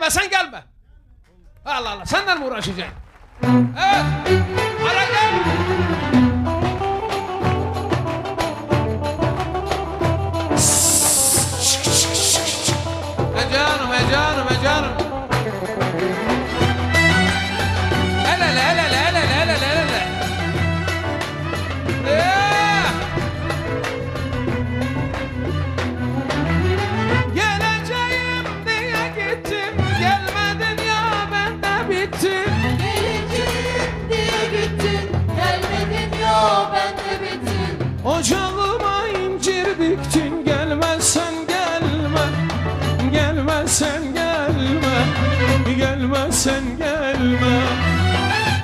gelme gelme. Allah Allah senden mi uğraşacağım? Evet. Ara gel. Gelmezsen gelme, gelmezsen gelme.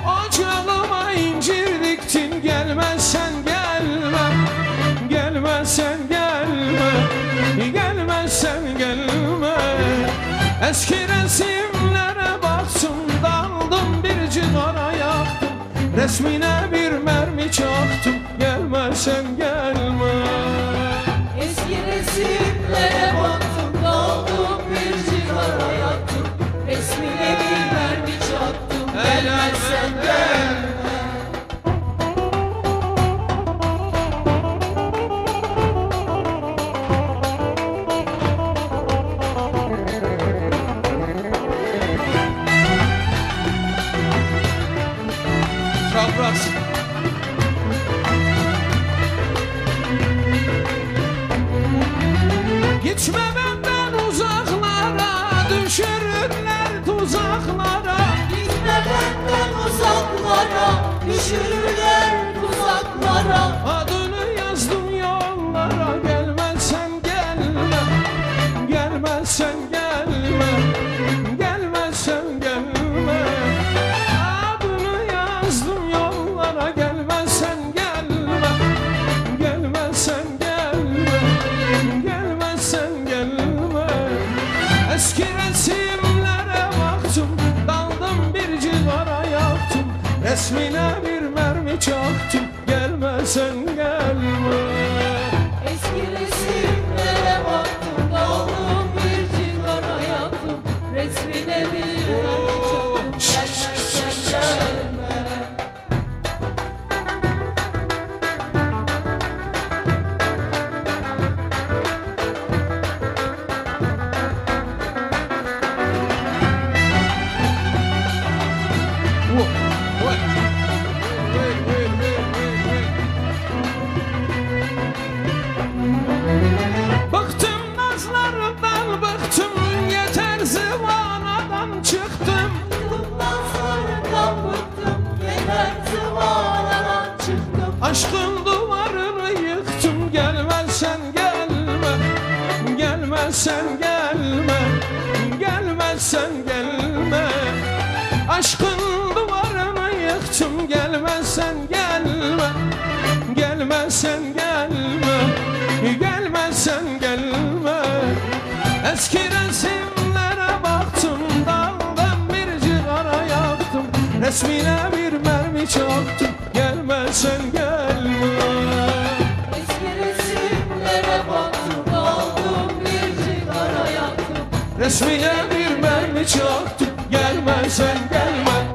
Ocağıma incir diktin, gelmezsen gelme. Gelmezsen gelme, gelmezsen gelme. Eski resimlere baktım, daldım bir cigara yaktım. Resmine bir mermi çaktım, gelmezsen gelme. Eski resimlere baktım Çapraz. Gitme benden Resmine bir mermi çaktım, gelmezsen gelme. Gelmezsen gelme. Aşkın duvarını yıktım gelmezsen gelme. Gelmezsen gelme. Gelmezsen gelme. Eski resimlere baktım Daldan bir cigara yaktım Resmine bir mermi çaktım Gelmezsen gelme Resmine bir mermi çaktım Gelmezsen gelme